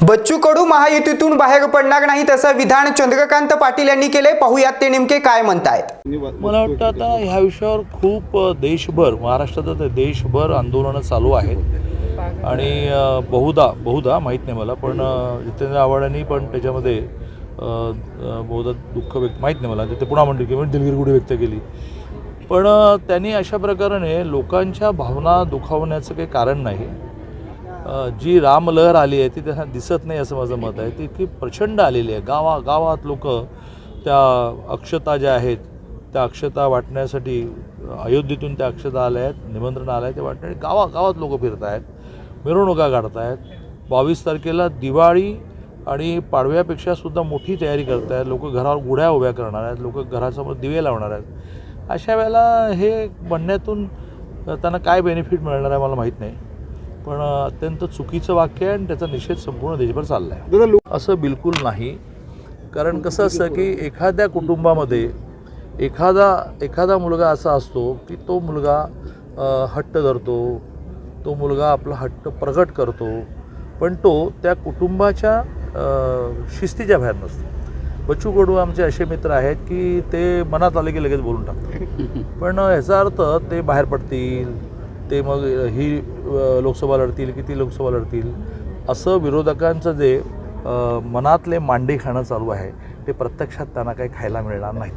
बच्चू कडू महायुतीतून बाहेर पडणार नाहीत असं विधान चंद्रकांत पाटील यांनी केले पाहुयात ते नेमके काय म्हणतायत. मला वाटतं आता ह्या विषयावर खूप देशभर महाराष्ट्रात देशभर आंदोलनं चालू आहेत. आणि बहुधा बहुधा माहीत नाही मला पण जितेंद्र आव्हाडांनी पण त्याच्यामध्ये बहुधा दुःख व्यक्त माहीत नाही मला ते पुन्हा म्हणले की म्हणजे व्यक्त केली. पण त्यांनी अशा प्रकारे लोकांच्या भावना दुखावण्याचं काही कारण नाही. जी रामलहर आली आहे ती त्यांना दिसत नाही असं माझं मत आहे. ती इतकी प्रचंड आलेली आहे. गावा गावात लोक त्या अक्षता ज्या आहेत त्या अक्षता वाटण्यासाठी अयोध्येतून त्या अक्षता आल्या आहेत निमंत्रण आलं आहे ते वाटण्यासाठी. गावागावात लोक फिरत आहेत मिरवणुका काढत आहेत. बावीस तारखेला दिवाळी आणि पाडव्यापेक्षा सुद्धा मोठी तयारी करत आहेत. लोक घरावर गुढ्या उभ्या करणार आहेत लोक घरासमोर दिवे लावणार आहेत. अशा वेळेला हे म्हणण्यातून त्यांना काय बेनिफिट मिळणार आहे मला माहीत नाही. पण अत्यंत चुकीचं वाक्य आहे आणि त्याचा निषेध संपूर्ण देशभर चालला आहे असं बिलकुल नाही. कारण कसं असतं की एखाद्या कुटुंबामध्ये एखादा एखादा मुलगा असा असतो की तो मुलगा हट्ट धरतो तो मुलगा आपला हट्ट प्रकट करतो पण तो त्या कुटुंबाच्या शिस्तीच्या बाहेर नसतो. बच्चू कडू आमचे असे मित्र आहेत की ते मनात आले की लगेच बोलून टाकतात. पण ह्याचा अर्थ ते बाहेर पडतील ते मग ही लोकसभा लढतील किती लोकसभा लढतील? असं विरोधकांचं जे मनातले मांडे खाणं चालू आहे ते प्रत्यक्षात त्यांना काही खायला मिळणार नाही.